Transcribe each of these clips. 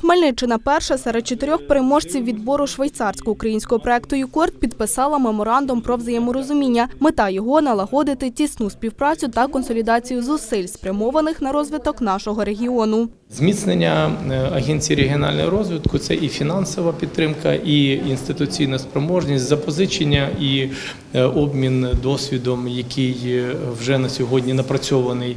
Хмельниччина перша серед чотирьох переможців відбору швейцарсько-українського проекту «Юкорд» підписала меморандум про взаєморозуміння. Мета його – налагодити тісну співпрацю та консолідацію зусиль, спрямованих на розвиток нашого регіону. Зміцнення е, агенції регіонального розвитку це і фінансова підтримка, і інституційна спроможність, запозичення і е, обмін досвідом, який е, вже на сьогодні напрацьований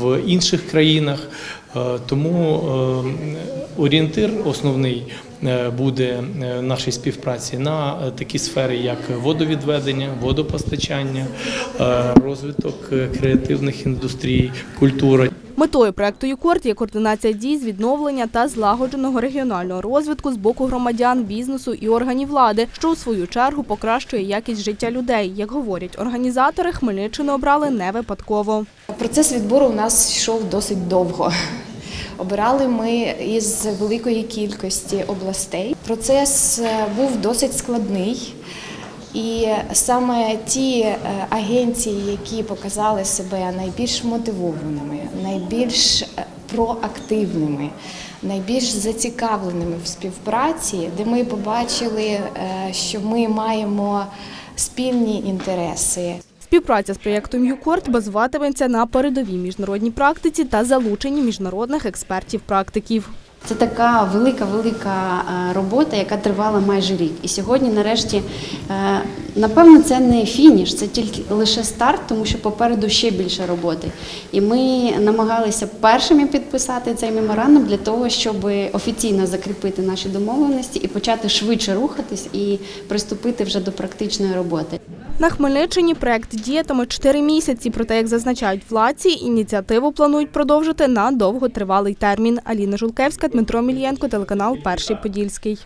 в інших країнах. Е, Тому е, орієнтир основний е, буде нашій співпраці на такі сфери, як водовідведення, водопостачання, розвиток креативних індустрій, культура. Метою проекту «Юкорд» є координація дій з відновлення та злагодженого регіонального розвитку з боку громадян, бізнесу і органів влади, що у свою чергу покращує якість життя людей. Як говорять організатори, Хмельниччину обрали не випадково. Процес відбору у нас йшов досить довго. Обирали ми із великої кількості областей. Процес е, був досить складний. І саме ті е, агенції, які показали себе найбільш мотивованими, найбільш е, проактивними, найбільш зацікавленими в співпраці, де ми побачили, що ми маємо спільні інтереси. Співпраця з проєктом «Юкорд» базуватиметься на передовій міжнародній практиці та залученні міжнародних експертів-практиків. Це така велика, велика е, робота, яка тривала майже рік. І сьогодні, нарешті, е, напевно, це не фініш, це тільки лише старт, тому що попереду ще більше роботи. І ми намагалися першими підписати цей меморандум для того, щоб офіційно закріпити наші домовленості і почати швидше рухатись і приступити вже до практичної роботи. На Хмельниччині проект діятиме 4 місяці, проте, як зазначають владці, ініціативу планують продовжити на довготривалий термін. Аліна Жулкевська, Дмитро Мільєнко, телеканал Перший Подільський.